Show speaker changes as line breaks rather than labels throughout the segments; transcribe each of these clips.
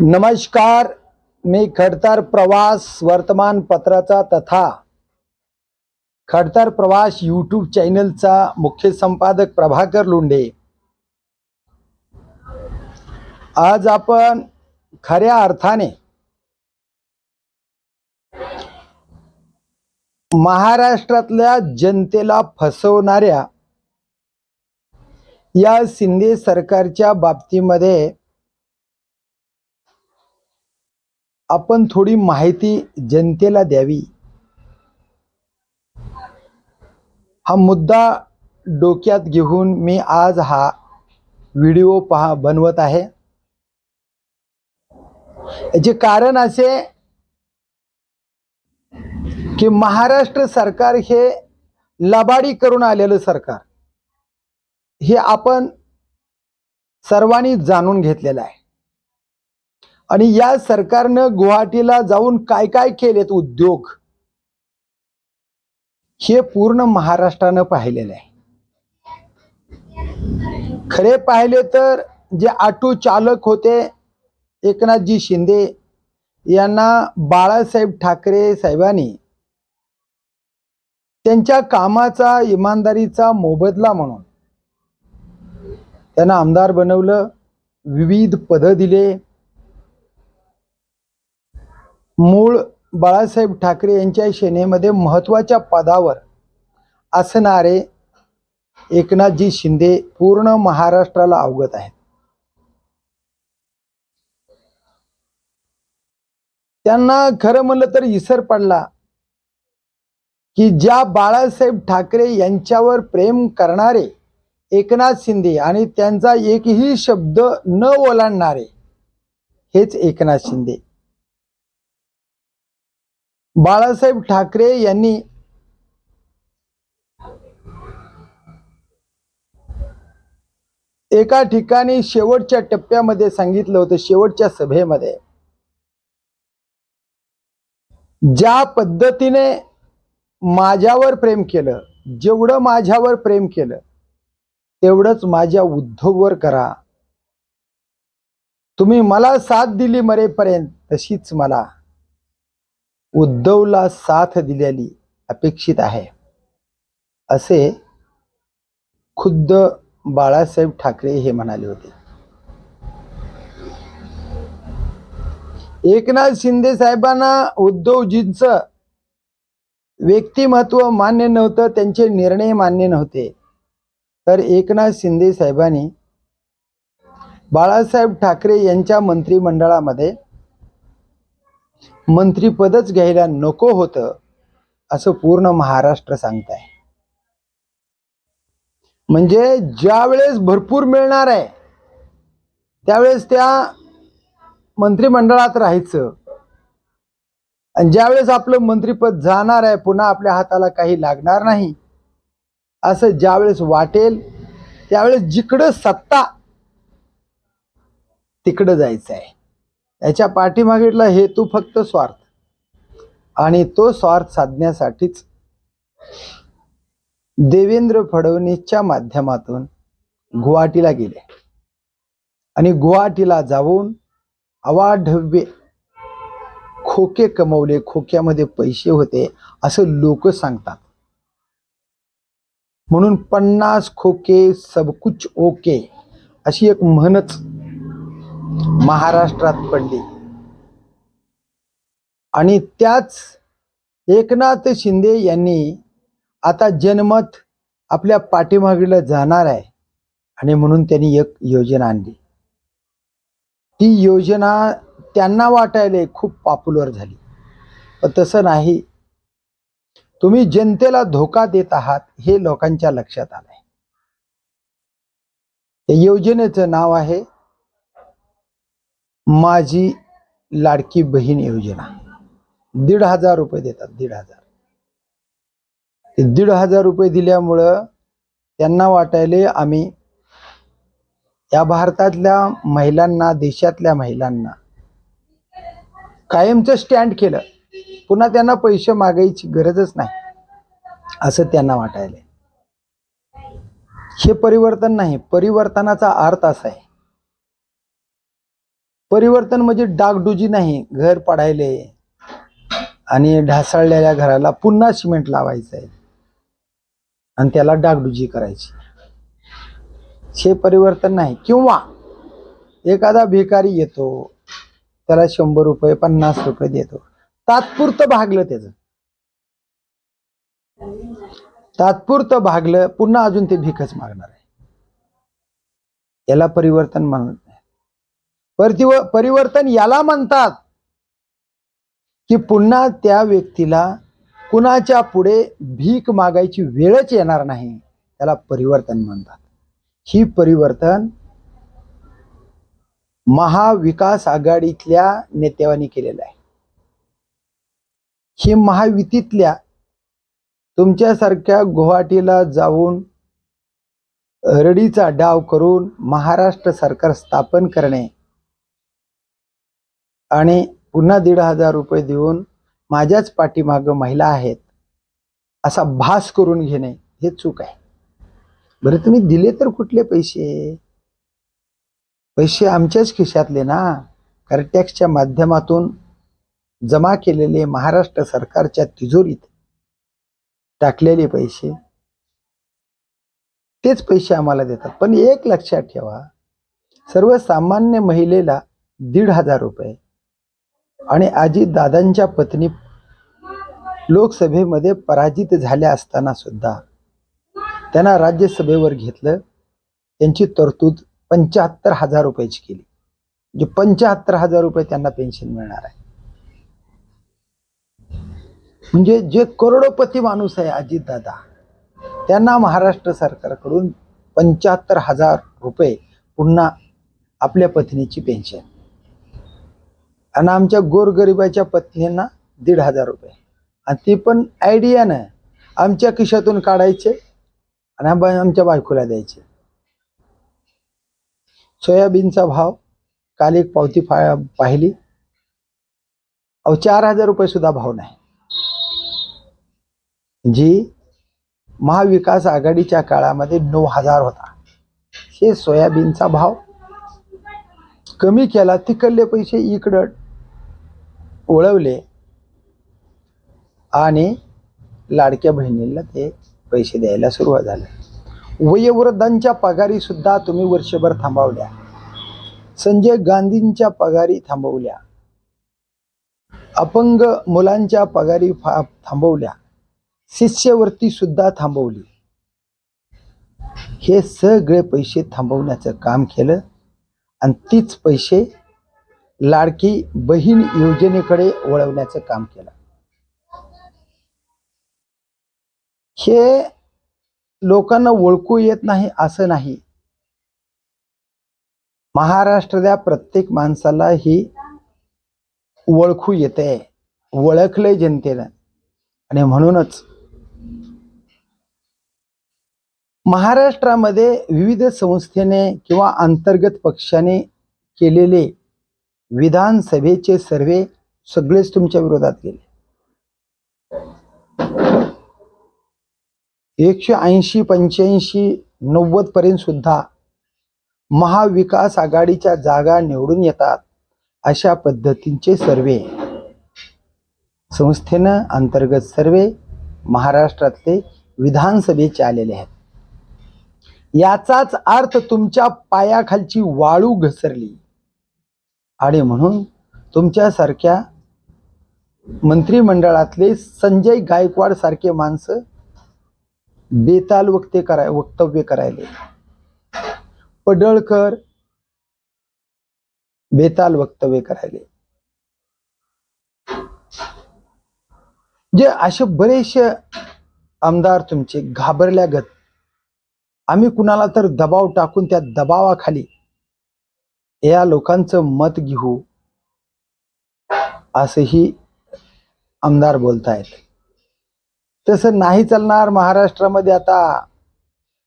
नमस्कार मी खडतर प्रवास वर्तमानपत्राचा तथा खडतर प्रवास यूट्यूब चॅनलचा मुख्य संपादक प्रभाकर लोंढे. आज आपण खऱ्या अर्थाने महाराष्ट्रातल्या जनतेला फसवणाऱ्या या शिंदे सरकारच्या बाबतीमध्ये आपण थोडी माहिती जनतेला द्यावी. हा मुद्दा डोक्यात घेऊन मी आज हा व्हिडिओ पहा बनवत आहे. याचे कारण असे की महाराष्ट्र सरकार हे लबाडी करून आलेलं सरकार. हे आपण सर्वांनी जाणून घेतलेलं आहे. आणि या सरकारनं गुवाहाटीला जाऊन काय काय केलेत उद्योग? हे पूर्ण महाराष्ट्रानं पाहिलेलं आहे. खरे पाहिले तर जे ऑटो चालक होते एकनाथजी शिंदे यांना बाळासाहेब ठाकरे साहेबांनी त्यांच्या कामाचा इमानदारीचा मोबदला म्हणून त्यांना आमदार बनवलं विविध पदं दिले मूळ बाळासाहेब ठाकरे यांच्या सेनेमध्ये महत्त्वाच्या पदावर असणारे एकनाथजी शिंदे पूर्ण महाराष्ट्राला अवगत आहेत. त्यांना खरं म्हणलं तर इसर पडला की ज्या बाळासाहेब ठाकरे यांच्यावर प्रेम करणारे एकनाथ शिंदे आणि त्यांचा एकही शब्द न ओलांडणारे हेच एकनाथ शिंदे. बाळासाहेब ठाकरे यांनी एका ठिकाणी शेवटच्या टप्प्यामध्ये सांगितलं होतं शेवटच्या सभेमध्ये. ज्या पद्धतीने माझ्यावर प्रेम केलं जेवढं माझ्यावर प्रेम केलं तेवढंच माझ्या उद्धववर करा. तुम्ही मला साथ दिली मरेपर्यंत तशीच मला उद्धवला साथ दिलेली अपेक्षित आहे. असे खुद्द बाळासाहेब ठाकरे हे म्हणाले होते. एकनाथ शिंदे साहेबांना उद्धवजींच व्यक्तिमत्व मान्य नव्हतं त्यांचे निर्णय मान्य नव्हते. तर एकनाथ शिंदे साहेबांनी बाळासाहेब ठाकरे यांच्या मंत्रिमंडळामध्ये मंत्रीपदच घ्यायला नको होतं असं पूर्ण महाराष्ट्र सांगत आहे म्हणजे ज्या वेळेस भरपूर मिळणार आहे त्यावेळेस त्या मंत्रिमंडळात राहायचं. आणि ज्यावेळेस आपलं मंत्रीपद जाणार आहे पुन्हा आपल्या हाताला काही लागणार नाही असं ज्यावेळेस वाटेल त्यावेळेस जिकडं सत्ता तिकडं जायचं आहे याच्या पाठीमागेला हेतू फक्त स्वार्थ. आणि तो स्वार्थ साधण्यासाठीच देवेंद्र फडणवीसच्या माध्यमातून गुवाहाटीला गेले. आणि गुवाहाटीला जाऊन अवाढव्य खोके कमवले खोक्यामध्ये पैसे होते असं लोक सांगतात. म्हणून पन्नास खोके सबकुच ओके अशी एक म्हणच महाराष्ट्रात पडली. आणि त्याच एकनाथ शिंदे यांनी आता जनमत आपल्या पाठीमागीला जाणार आहे आणि म्हणून त्यांनी एक योजना आणली. ती योजना त्यांना वाटायला खूप पॉप्युलर झाली. पण तसं नाही. तुम्ही जनतेला धोका देत आहात हे लोकांच्या लक्षात आलंय. या योजनेचं नाव आहे माझी लाडकी बहीण योजना. दीड हजार रुपये देतात दीड हजार. ते दीड हजार रुपये दिल्यामुळं त्यांना वाटायले आम्ही या भारतातल्या महिलांना देशातल्या महिलांना कायमचं स्टँड केलं. पुन्हा त्यांना पैसे मागायची गरजच नाही असं त्यांना वाटायला. हे परिवर्तन नाही परिवर्तनाचा अर्थ असा आहे. परिवर्तन म्हणजे डागडुजी नाही घर पडायले. आणि ढासळलेल्या घराला पुन्हा सिमेंट लावायचं आहे आणि त्याला डागडुजी करायची. हे परिवर्तन नाही. किंवा एखादा भिकारी येतो त्याला शंभर रुपये पन्नास रुपये देतो. तात्पुरतं भागलं त्याचं. तात्पुरतं भागलं पुन्हा अजून ते भीकच मागणार आहे. याला परिवर्तन म्हणत परतिव परिवर्तन याला म्हणतात. की पुन्हा त्या व्यक्तीला कुणाच्या पुढे भीक मागायची वेळच येणार नाही. त्याला परिवर्तन म्हणतात. ही परिवर्तन महाविकास आघाडीतल्या नेत्यावानी केलेलं आहे. ही महायुतीतल्या तुमच्यासारख्या गुवाहाटीला जाऊन रडीचा डाव करून महाराष्ट्र सरकार स्थापन करणे आणि पुन्हा दीड हजार रुपये देऊन माझ्याच पाठीमागं महिला आहेत असा भास करून घेणे हे चूक आहे. बरं तुम्ही दिले तर कुठले पैसे? पैसे आमच्याच खिशातले ना? कारण टॅक्सच्या माध्यमातून जमा केलेले महाराष्ट्र सरकारच्या तिजोरीत टाकलेले पैसे तेच पैसे आम्हाला देतात. पण एक लक्षात ठेवा सर्वसामान्य महिलेला दीड हजार रुपये आणि आजी दादांच्या पत्नी लोकसभेमध्ये पराजित झाल्या असताना सुद्धा त्यांना राज्यसभेवर घेतलं. त्यांची तरतूद पंच्याहत्तर हजार रुपयाची केली. म्हणजे पंच्याहत्तर हजार रुपये त्यांना पेन्शन मिळणार आहे. म्हणजे जे करोडोपती माणूस आहे अजित दादा त्यांना महाराष्ट्र सरकारकडून पंच्याहत्तर हजार रुपये पुन्हा आपल्या पत्नीची पेन्शन आणि आमच्या गोरगरिबाच्या पत्नींना दीड हजार रुपये. आणि ती पण आयडिया नाही. आमच्या खिशातून काढायचे आणि आमच्या बायकोला द्यायचे. सोयाबीनचा भाव काल एक पावती पा पाहिली. अहो चार हजार रुपये सुद्धा भाव नाही. जी महाविकास आघाडीच्या काळामध्ये नऊ हजार होता. हे सोयाबीनचा भाव कमी केला तिकडले पैसे इकडं वळवले आणि लाडक्या बहिणीला ते पैसे द्यायला सुरुवात झाली. वयोवृद्धांच्या पगारी सुद्धा तुम्ही वर्षभर थांबवल्या. संजय गांधींच्या पगारी थांबवल्या. अपंग मुलांच्या पगारी फा थांबवल्या. शिष्यवृत्ती सुद्धा थांबवली. हे सगळे पैसे थांबवण्याचं काम केलं आणि तीच पैसे लाडकी बहीण योजनेकडे वळवण्याचं काम केलं. हे लोकांना ओळखू येत नाही असं नाही. महाराष्ट्रातल्या प्रत्येक माणसाला ही ओळखू येते ओळखलंय जनतेनं आणि म्हणूनच महाराष्ट्रामध्ये विविध संस्थेने किंवा अंतर्गत पक्षाने केलेले विधानसभेचे सर्वे सगळेच तुमच्या विरोधात गेले. एकशे ऐंशी पंच्याऐंशी नव्वद पर्यंत सुद्धा महाविकास आघाडीच्या जागा निवडून येतात अशा पद्धतींचे सर्वे. संस्थेनं अंतर्गत सर्वे महाराष्ट्रातले विधानसभेचे आलेले आहेत. याचाच अर्थ तुमच्या पायाखालची वाळू घसरली. आणि म्हणून तुमच्यासारख्या मंत्रिमंडळातले संजय गायकवाड सारखे माणसं बेताल वक्ते कराय वक्तव्य करायले. पडळकर बेताल वक्तव्य करायले. जे असे बरेचसे आमदार तुमचे घाबरल्या गत. आम्ही कुणाला तर दबाव टाकून त्या दबावाखाली या लोकांचं मत घेऊ असंही आमदार बोलतायत. तसं नाही चालणार महाराष्ट्रामध्ये आता.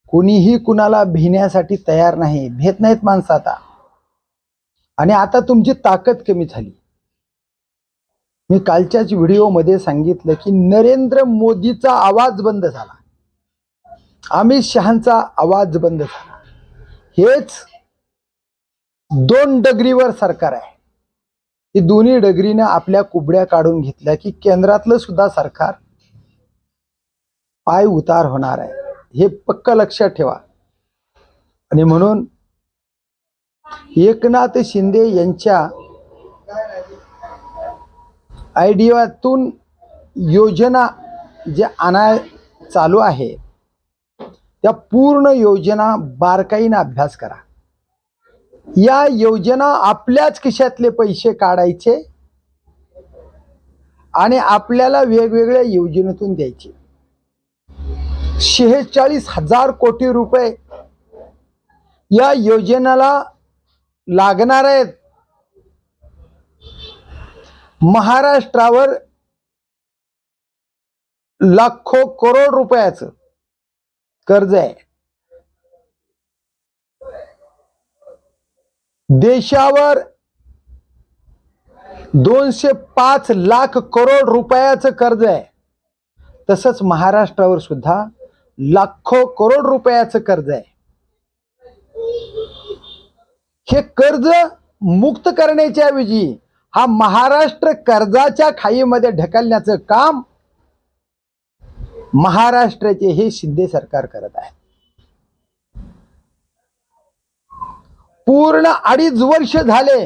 कुणीही कुणाला भिण्यासाठी तयार नाही. भेट नाहीत माणसं आता. आणि आता तुमची ताकद कमी झाली. मी कालच्याच व्हिडिओमध्ये सांगितलं की नरेंद्र मोदीचा आवाज बंद झाला. अमित शहांचा आवाज बंद झाला. हेच दोन डगरीवर सरकार आहे. ही दोन्ही डगरीनं आपल्या कुबड्या काढून घेतल्या की केंद्रातलं सुद्धा सरकार पाय उतार होणार आहे. हे पक्क लक्षात ठेवा. आणि म्हणून एकनाथ शिंदे यांच्या आयडियातून योजना जे आणाय चालू आहे त्या पूर्ण योजना बारकाईनं अभ्यास करा. या योजना आपल्याच खिशातले पैसे काढायचे आणि आपल्याला वेगवेगळ्या योजनेतून द्यायचे. शेहेचाळीस हजार कोटी रुपये या योजनेला लागणार आहेत. महाराष्ट्रावर लाखो करोड रुपयाचं कर्ज आहे. देशावर दोनशे पाच लाख करोड रुपयाचं कर्ज आहे. तसंच महाराष्ट्रावर सुद्धा लाखो करोड रुपयाचं कर्ज आहे. हे कर्ज मुक्त करण्याच्या ऐवजी हा महाराष्ट्र कर्जाच्या खाईमध्ये ढकलण्याचं काम महाराष्ट्राचे हे शिंदे सरकार करत आहे पूर्ण अडीच वर्ष झाले.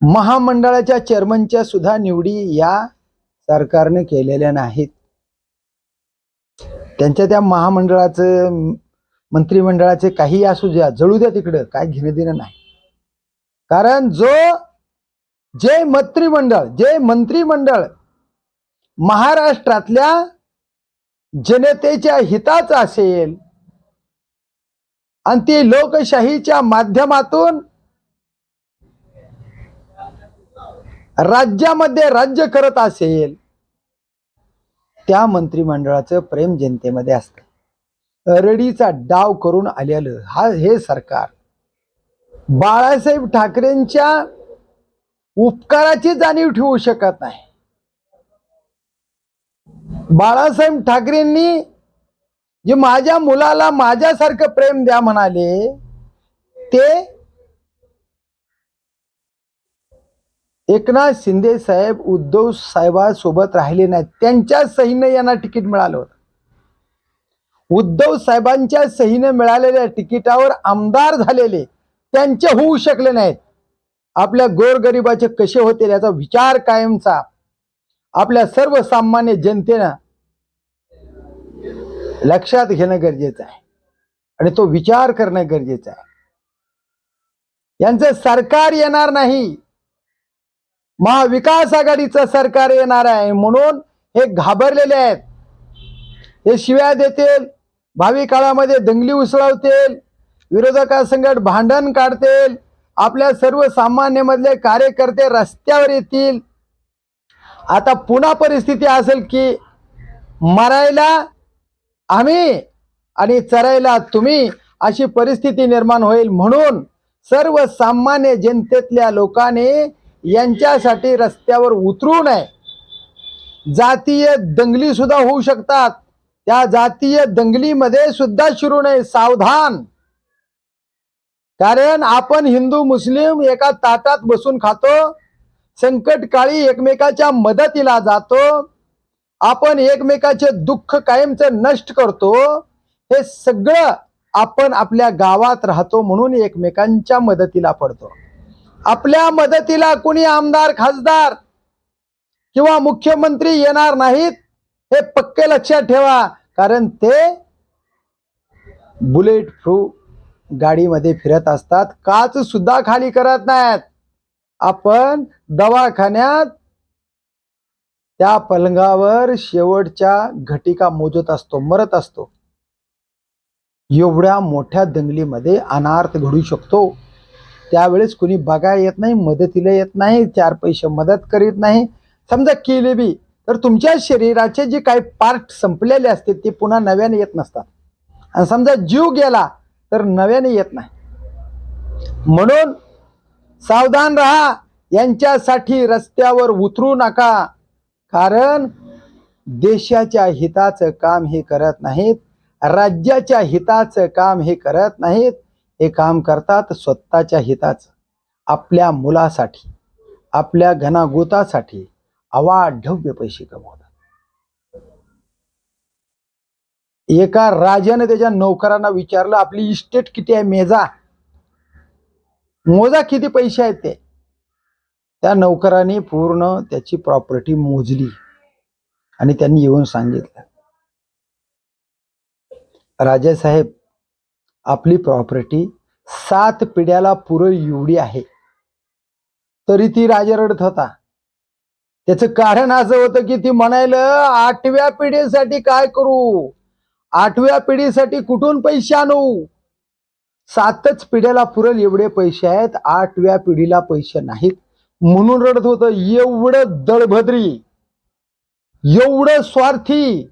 महामंडळाच्या चेअरमनच्या सुद्धा निवडी या सरकारने केलेल्या नाहीत. त्यांच्या त्या महामंडळाचं मंत्रिमंडळाचे काही असू द्या जळू द्या तिकडं काय घेणं देणं नाही. कारण जो जे मंत्रिमंडळ जे मंत्रिमंडळ महाराष्ट्रातल्या जनतेच्या हिताचं असेल आणि ती लोकशाहीच्या माध्यमातून राज्यामध्ये राज्य करत असेल त्या मंत्रिमंडळाचं प्रेम जनतेमध्ये असतं. अरडीचा डाव करून आलेलं हा हे सरकार बाळासाहेब ठाकरेंच्या उपकाराची जाणीव ठेवू शकत नाही. बाळासाहेब ठाकरेंनी जे माझ्या मुलाला माझ्यासारखं प्रेम द्या म्हणाले ते एकनाथ शिंदे साहेब उद्धव साहेबांसोबत राहिले नाहीत. त्यांच्या सहीनं यांना तिकीट मिळालं होतं. उद्धव साहेबांच्या सहीनं मिळालेल्या तिकिटावर आमदार झालेले त्यांचे होऊ शकले नाहीत. आपल्या गोरगरिबाचे कसे होते याचा विचार कायमचा. आपल्या सर्वसामान्य जनतेनं लक्षात घेणं गरजेचं आहे. आणि तो विचार करणं गरजेचं आहे. यांचं सरकार येणार नाही. महाविकास आघाडीचं सरकार येणार आहे म्हणून हे घाबरलेले आहेत. हे शिव्या देतील. भावी काळामध्ये दंगली उसळवतील. विरोधकासंगत भांडण काढतील. आपल्या सर्वसामान्यमधले कार्यकर्ते रस्त्यावर येतील. आता पुन्हा परिस्थिती असेल की मरायला आम्ही आणि चरायला तुम्ही अशी परिस्थिती निर्माण होईल म्हणून सर्वसामान्य जनतेतल्या लोकांनी यांच्यासाठी रस्त्यावर उतरू नये. जातीय दंगली सुद्धा होऊ शकतात. त्या जातीय दंगलीमध्ये सुद्धा शिरू नये सावधान. कारण आपण हिंदू मुस्लिम एका ताटात बसून खातो संकटकाळी एकमेकाच्या मदतीला जातो आपण एकमेकाचे दुःख कायमचं नष्ट करतो हे सगळं आपण आपल्या गावात राहतो म्हणून एकमेकांच्या मदतीला पडतो. आपल्या मदतीला कुणी आमदार खासदार किंवा मुख्यमंत्री येणार नाहीत हे पक्के लक्षात ठेवा. कारण ते बुलेट प्रूफ गाडीमध्ये फिरत असतात काच सुद्धा खाली करत नाहीत. आपण दवाखान्यात त्या पलंगावर शेवटच्या घटिका मोजत असतो मरत असतो. एवढ्या मोठ्या दंगलीमध्ये अनार्थ घडू शकतो. त्यावेळेस कुणी बघायला येत नाही मदतीला येत नाही चार पैसे मदत करीत नाही. समजा केले बी तर तुमच्या शरीराचे जे काही पार्ट संपलेले असते ते पुन्हा नव्याने येत नसतात. आणि समजा जीव गेला तर नव्याने येत नाही. म्हणून सावधान राहा. यांच्यासाठी रस्त्यावर उतरू नका. कारण देशाच्या हिताचं काम हे करत नाहीत राज्याच्या हिताचं काम हे करत नाहीत हे काम करतात स्वतःच्या हिताचं. आपल्या मुलासाठी आपल्या घनागोतासाठी अवाढव्य पैसे कमवतात. एका राजाने त्याच्या नौकरांना विचारलं आपली इस्टेट किती आहे मेजा? मोजा किती पैसे आहेत ते? त्या नौकराने पूर्ण त्याची प्रॉपर्टी मोजली आणि त्यांनी येऊन सांगितलं. राजेसाहेब आपली प्रॉपर्टी सात पिढ्याला पुरं एवढी आहे. तरी ती राजा रडत होता. त्याचं कारण असं होतं की ती म्हणायला आठव्या पिढीसाठी काय करू? आठव्या पिढीसाठी कुठून पैसे आणू? सातच पिढ्याला पुरेल एवढे पैसे आहेत आठव्या पिढीला पैसे नाहीत. म्हणून रडत होतं एवढं दळभद्री एवढं स्वार्थी.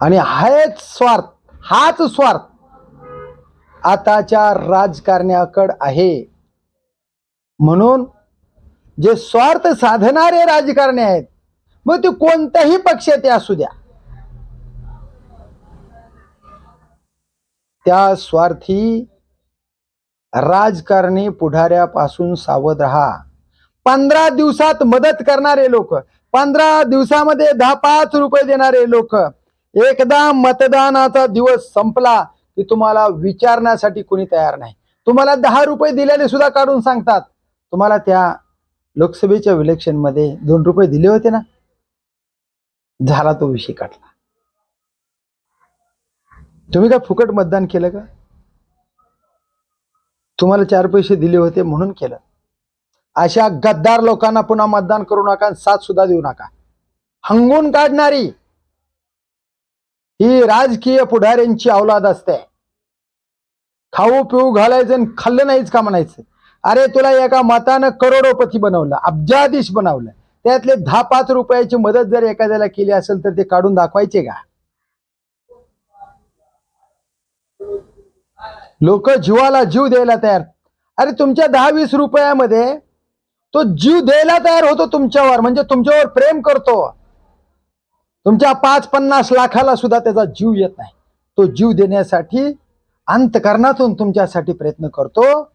आणि हाच स्वार्थ हाच स्वार्थ आताच्या राजकारण्याकड आहे. म्हणून जे स्वार्थ साधणारे राजकारणी आहेत मग ते कोणत्याही पक्षाचे असू द्या. त्या स्वार्थी राजकारणी पुढाऱ्यापासून सावध राहा. पंधरा दिवसात मदत करणारे लोक पंधरा दिवसामध्ये दहा पाच रुपये देणारे लोक एकदा मतदानाचा दिवस संपला की तुम्हाला विचारण्यासाठी कोणी तयार नाही. तुम्हाला दहा रुपये दिलेले सुद्धा काढून सांगतात. तुम्हाला त्या लोकसभेच्या इलेक्शनमध्ये दोन रुपये दिले होते ना? झाला तो विषय काढला तुम्ही काय फुकट मतदान केलं का? तुम्हाला चार पैसे दिले होते म्हणून केलं. अशा गद्दार लोकांना पुन्हा मतदान करू नका आणि साथ सुद्धा देऊ नका. हंगून काढणारी ही राजकीय पुढाऱ्यांची अवलाद असते. खाऊ पिऊ घालायचं आणि खाल्लं नाहीच का म्हणायचं? अरे तुला एका मतानं करोडोपती बनवलं अब्जाधीश बनवलं. त्यातले दहा पाच रुपयाची मदत जर एखाद्याला केली असेल तर ते काढून दाखवायचे का? लोक जीवाला जीव द्यायला तयार. अरे तुमच्या दहा वीस रुपयामध्ये तो जीव द्यायला तयार होतो तुमच्यावर म्हणजे तुमच्यावर प्रेम करतो. तुमच्या पाच पन्नास लाखाला सुद्धा त्याचा जीव येत नाही. तो जीव देण्यासाठी अंतकरणातून तुमच्यासाठी प्रयत्न करतो.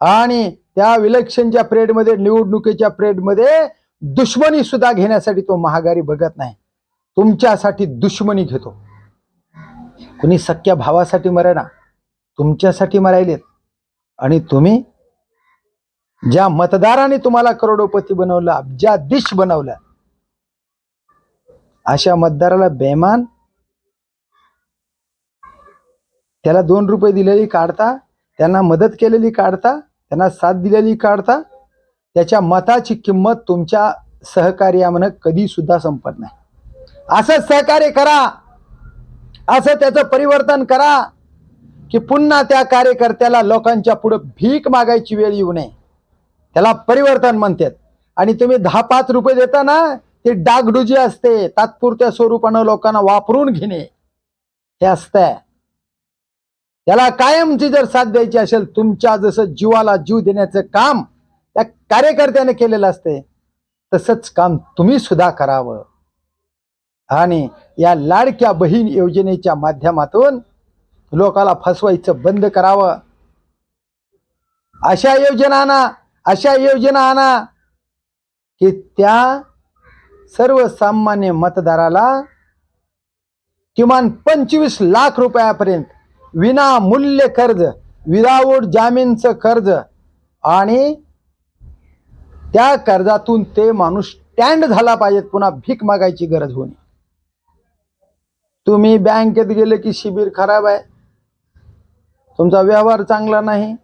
आणि त्या इलेक्शनच्या प्रेडमध्ये निवडणुकीच्या प्रेडमध्ये दुश्मनी सुद्धा घेण्यासाठी तो महागारी बघत नाही. तुमच्यासाठी दुश्मनी घेतो. कुणी सख्या भावासाठी मरेना. तुमच्यासाठी मरायलेत आणि तुम्ही ज्या मतदाराने तुम्हाला करोडोपती बनवलं अब्जाधीश बनवलं अशा मतदाराला बेमान त्याला दोन रुपये दिलेली काढता त्यांना मदत केलेली काढता त्यांना साथ दिलेली काढता त्याच्या मताची किंमत तुमच्या सहकार्यामनं कधी सुद्धा संपत नाही. असं सहकार्य करा. असं त्याचं परिवर्तन करा. की पुन्हा त्या कार्यकर्त्याला लोकांच्या पुढे भीक मागायची वेळ येऊ नये. त्याला परिवर्तन म्हणतात. आणि तुम्ही दहा पाच रुपये देता ना ते डागडुजी असते तात्पुरत्या स्वरूपानं लोकांना वापरून घेणे. हे असतंय. त्याला कायमची जर साथ द्यायची असेल तुमच्या जसं जीवाला जीव देण्याचं काम त्या कार्यकर्त्याने केलेलं असते तसंच काम तुम्ही सुद्धा करावं. आणि या लाडक्या बहीण योजनेच्या माध्यमातून लोकाला फसवायचं बंद करावं. अशा योजना आणा अशा योजना आणा की त्या सर्वसामान्य मतदाराला किमान पंचवीस लाख रुपयापर्यंत विनामूल्य कर्ज विदाऊट जामीनचं कर्ज आणि त्या कर्जातून ते माणूस स्टँड झाला पाहिजेत पुन्हा भीक मागायची गरज होणे. तुम्ही बँकेत गेले की शिबिर खराब आहे. तुमचा व्यवहार चांगला नाही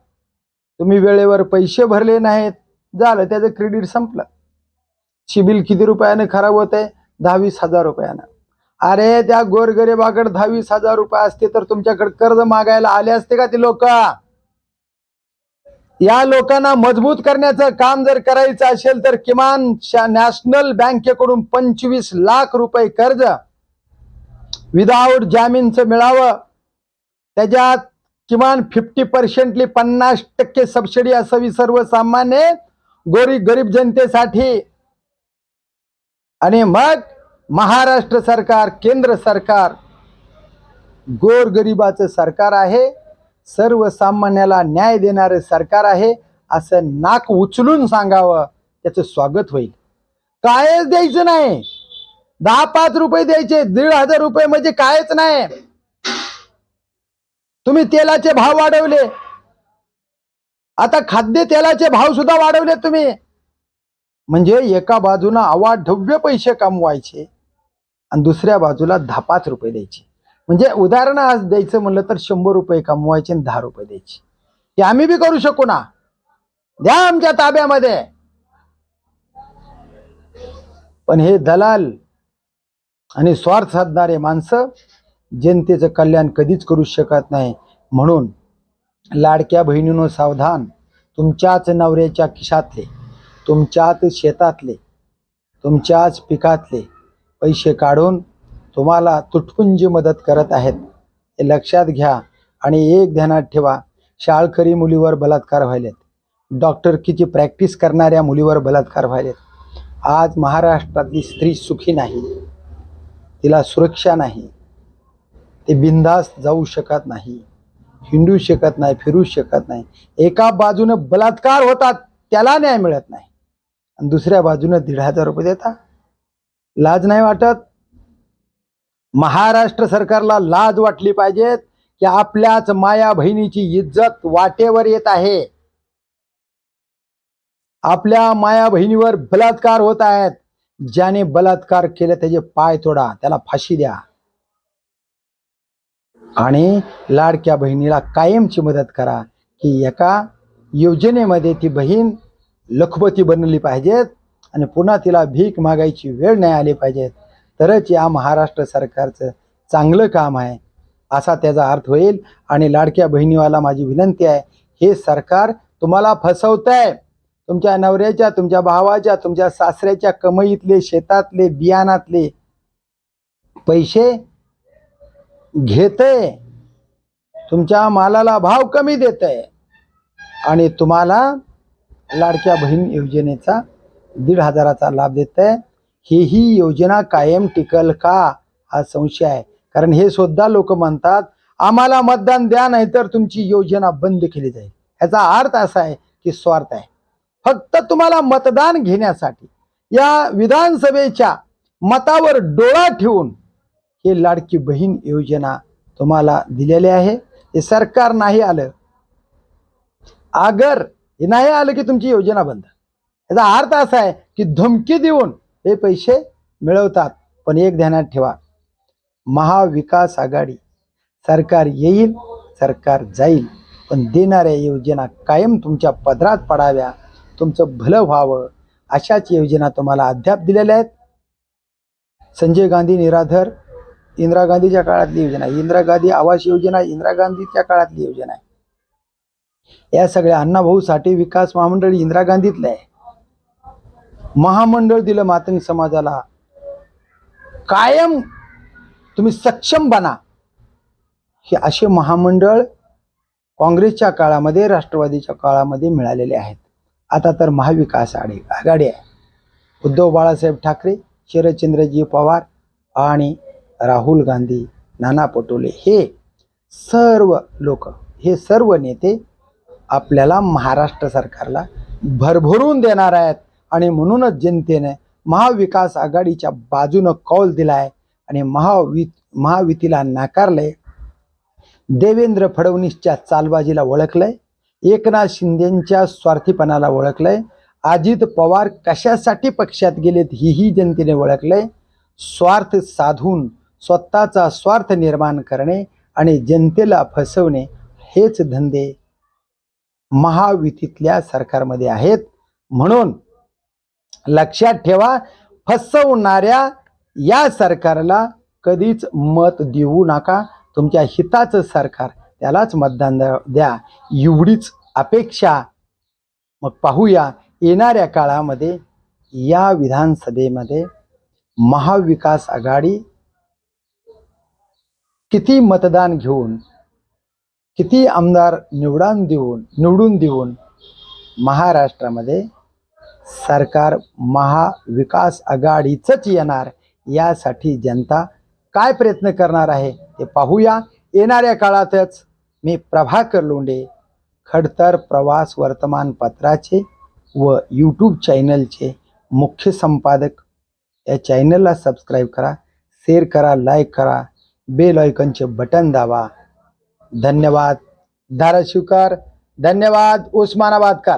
तुम्ही वेळेवर पैसे भरले नाहीत झालं त्याचं क्रेडिट संपलं. शिबिल किती रुपयाने खराब होत आहे दहावीस हजार रुपयानं. अरे त्या गोरगरीबाकडे दहावीस हजार रुपये असते तर तुमच्याकडे कर्ज मागायला आले असते का ते लोक? या लोकांना मजबूत करण्याचं काम जर करायचं असेल तर किमान नॅशनल बँकेकडून पंचवीस लाख रुपये कर्ज विदाऊट जामीनचं मिळावं. त्याच्यात किमान फिफ्टी पर्सेंटली पन्नास टक्के सबसिडी असावी सर्वसामान्य गोरी गरीब जनतेसाठी. आणि मग महाराष्ट्र सरकार केंद्र सरकार गोरगरिबाचं सरकार आहे. सर्वसामान्याला न्याय देणारं सरकार आहे. असं नाक उचलून सांगावं त्याचं स्वागत होईल. कायच द्यायचं नाही. दहा पाच रुपये द्यायचे दीड हजार रुपये म्हणजे कायच नाही. तुम्ही तेलाचे भाव वाढवले. आता खाद्य तेलाचे भाव सुद्धा वाढवले तुम्ही. म्हणजे एका बाजूला अवाढव्य पैसे कमवायचे आणि दुसऱ्या बाजूला दहा पाच रुपये द्यायचे. म्हणजे उदाहरण आज द्यायचं म्हणलं तर शंभर रुपये कमवायचे आणि दहा रुपये द्यायचे. ते आम्ही बी करू शकू ना? द्या आमच्या ताब्यामध्ये. पण हे दलाल आणि स्वार्थ साधणारे माणसं जनतेचं कल्याण कधीच करू शकत नाही. म्हणून लाडक्या बहिणीनो सावधान. तुमच्याच नवऱ्याच्या खिशातले तुमच्याच शेतातले तुमच्याच पिकातले पैसे काढून तुम्हाला तुटपुंजी मदत करत आहेत. हे लक्षात घ्या आणि एक ध्यानात ठेवा शाळकरी मुलीवर बलात्कार व्हायलेत. डॉक्टरकीची प्रॅक्टिस करणाऱ्या मुलीवर बलात्कार व्हायलेत. आज महाराष्ट्रातली स्त्री सुखी नाही तिला सुरक्षा नाही. ते बिंदास जाऊ शकत नाही हिंडू शकत नाही फिरू शकत नाही. एका बाजूनं बलात्कार होतात त्याला न्याय मिळत नाही. आणि दुसऱ्या बाजूनं दीड हजार रुपये देता लाज नाही वाटत? महाराष्ट्र सरकारला लाज वाटली पाहिजेत की आपल्याच माया बहिणीची इज्जत वाटेवर येत आहे. आपल्या माया बहिणीवर बलात्कार होत आहेत. ज्याने बलात्कार केले त्याचे पाय तोडा त्याला फाशी द्या. आणि लाडक्या बहिणीला कायमची मदत करा की एका योजनेमध्ये ती बहीण लखपती बनली पाहिजेत आणि पुन्हा तिला भीक मागायची वेळ नाही आली पाहिजेत. तरच या महाराष्ट्र सरकारचं चांगलं काम आहे असा त्याचा अर्थ होईल. आणि लाडक्या बहिणीवाला माझी विनंती आहे हे सरकार तुम्हाला फसवत आहे तुमच्या नवऱ्याच्या तुमच्या भावाच्या तुमच्या सासऱ्याच्या कमाईतले शेतातले बियाणातले पैसे घेतय तुमच्या मालाला भाव कमी देते. आणि तुम्हाला लाडक्या बहीण योजनेचा दीड हजाराचा लाभ देत. आहे ही ही योजना कायम टिकल का हा संशय आहे. कारण हे सुद्धा लोक म्हणतात आम्हाला मतदान द्या नाहीतर तुमची योजना बंद केली जाईल. ह्याचा अर्थ असा आहे की स्वार्थ आहे. फक्त तुम्हाला मतदान घेण्यासाठी या विधानसभेच्या मतावर डोळा ठेवून हे लाडकी बहीण योजना तुम्हाला दिलेली आहे. हे सरकार नाही आलं. आगर हे नाही आलं की तुमची योजना बंद. याचा अर्थ असा आहे की धमकी देऊन हे पैसे मिळवतात. पण एक ध्यानात ठेवा. महाविकास आघाडी सरकार येईल सरकार जाईल. पण देणाऱ्या योजना कायम तुमच्या पदरात पडाव्या. तुमचं भलं व्हावं. अशाच योजना तुम्हाला अद्याप दिलेल्या आहेत. संजय गांधी निराधर इंदिरा गांधीच्या काळातली योजना आहे. इंदिरा गांधी आवास योजना इंदिरा गांधीच्या काळातली योजना आहे. या सगळ्या अण्णाभाऊ साठे विकास महामंडळ इंदिरा गांधीतलं आहे. महामंडळ दिलं मातंग समाजाला. कायम तुम्ही सक्षम बना. हे असे महामंडळ काँग्रेसच्या काळामध्ये राष्ट्रवादीच्या काळामध्ये मिळालेले आहेत. आता तर महाविकास आघाडी आघाडी आहे. उद्धव बाळासाहेब ठाकरे शरदचंद्रजी पवार आणि राहुल गांधी नाना पटोले हे सर्व लोक हे सर्व नेते आपल्याला महाराष्ट्र सरकारला भरभरून देणार आहेत. आणि म्हणूनच जनतेने महाविकास आघाडीच्या बाजूनं कौल दिला आहे आणि महावि महायुतीला नाकारलंय. देवेंद्र फडणवीसच्या चालबाजीला ओळखलंय. एकनाथ शिंदेच्या स्वार्थीपणाला ओळखलंय. अजित पवार कशासाठी पक्षात गेलेत हीही जनतेने ओळखलंय. स्वार्थ साधून स्वतःचा स्वार्थ निर्माण करणे आणि जनतेला फसवणे हेच धंदे महायुतीतल्या सरकारमध्ये आहेत. म्हणून लक्षात ठेवा फसवणाऱ्या या सरकारला कधीच मत देऊ नका. तुमच्या हिताचं सरकार त्यालाच मतदान द्या- द्या. एवढीच अपेक्षा. मग पाहूया येणाऱ्या काळामध्ये या विधानसभेमध्ये महाविकास आघाडी किती मतदान घेऊन किती आमदार निवडून देऊन निवडून देऊन महाराष्ट्रामध्ये सरकार महाविकास आघाडीचंच येणार यासाठी जनता काय प्रयत्न करणार आहे ते पाहूया. येणाऱ्या काळातच मी प्रभाकर लोंडे खडतर प्रवास वर्तमानपत्राचे व यूट्यूब चॅनलचे मुख्य संपादक. या चॅनलला सबस्क्राईब करा शेअर करा लाईक करा. बेल आयकॉनचे बटन दाबा. धन्यवाद. धाराशिवकर धन्यवाद. उस्मानाबादकर.